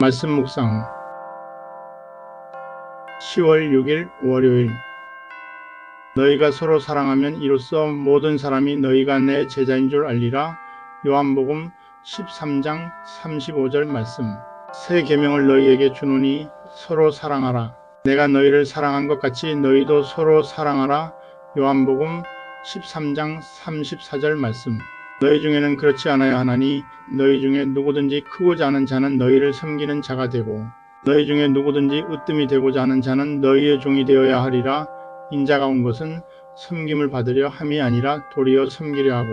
말씀 묵상. 10월 6일 월요일. 너희가 서로 사랑하면 이로써 모든 사람이 너희가 내 제자인 줄 알리라. 요한복음 13장 35절 말씀. 새 계명을 너희에게 주노니 서로 사랑하라. 내가 너희를 사랑한 것 같이 너희도 서로 사랑하라. 요한복음 13장 34절 말씀 너희 중에는 그렇지 않아야 하나니 너희 중에 누구든지 크고자 하는 자는 너희를 섬기는 자가 되고 너희 중에 누구든지 으뜸이 되고자 하는 자는 너희의 종이 되어야 하리라 인자가 온 것은 섬김을 받으려 함이 아니라 도리어 섬기려 하고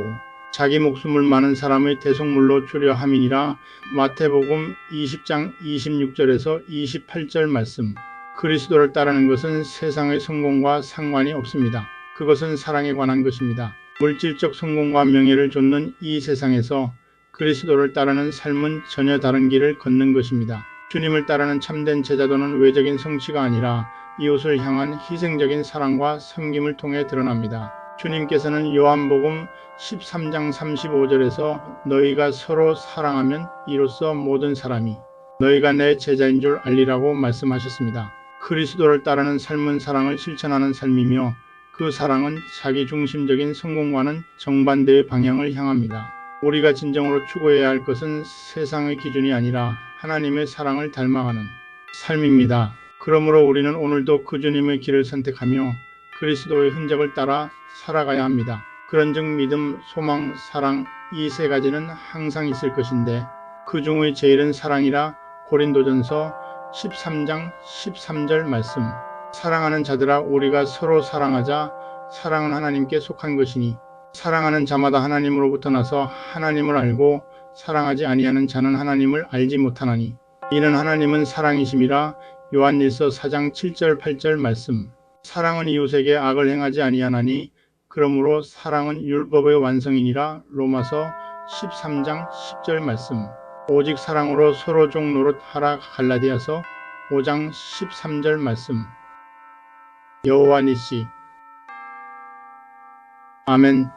자기 목숨을 많은 사람의 대속물로 주려 함이니라 마태복음 20장 26절에서 28절 말씀 그리스도를 따르는 것은 세상의 성공과 상관이 없습니다. 그것은 사랑에 관한 것입니다. 물질적 성공과 명예를 좇는 이 세상에서 그리스도를 따르는 삶은 전혀 다른 길을 걷는 것입니다. 주님을 따르는 참된 제자도는 외적인 성취가 아니라 이웃을 향한 희생적인 사랑과 섬김을 통해 드러납니다. 주님께서는 요한복음 13장 35절에서 너희가 서로 사랑하면 이로써 모든 사람이 너희가 내 제자인 줄 알리라고 말씀하셨습니다. 그리스도를 따르는 삶은 사랑을 실천하는 삶이며 그 사랑은 자기 중심적인 성공과는 정반대의 방향을 향합니다. 우리가 진정으로 추구해야 할 것은 세상의 기준이 아니라 하나님의 사랑을 닮아가는 삶입니다. 그러므로 우리는 오늘도 그 주님의 길을 선택하며 그리스도의 흔적을 따라 살아가야 합니다. 그런즉 믿음, 소망, 사랑 이 세 가지는 항상 있을 것인데 그 중의 제일은 사랑이라 고린도전서 13장 13절 말씀. 사랑하는 자들아 우리가 서로 사랑하자 사랑은 하나님께 속한 것이니 사랑하는 자마다 하나님으로부터 나서 하나님을 알고 사랑하지 아니하는 자는 하나님을 알지 못하나니 이는 하나님은 사랑이심이라 요한일서 4장 7절 8절 말씀. 사랑은 이웃에게 악을 행하지 아니하나니 그러므로 사랑은 율법의 완성이니라 로마서 13장 10절 말씀. 오직 사랑으로 서로 종 노릇하라 갈라디아서 5장 13절 말씀 여호와 니시. 아멘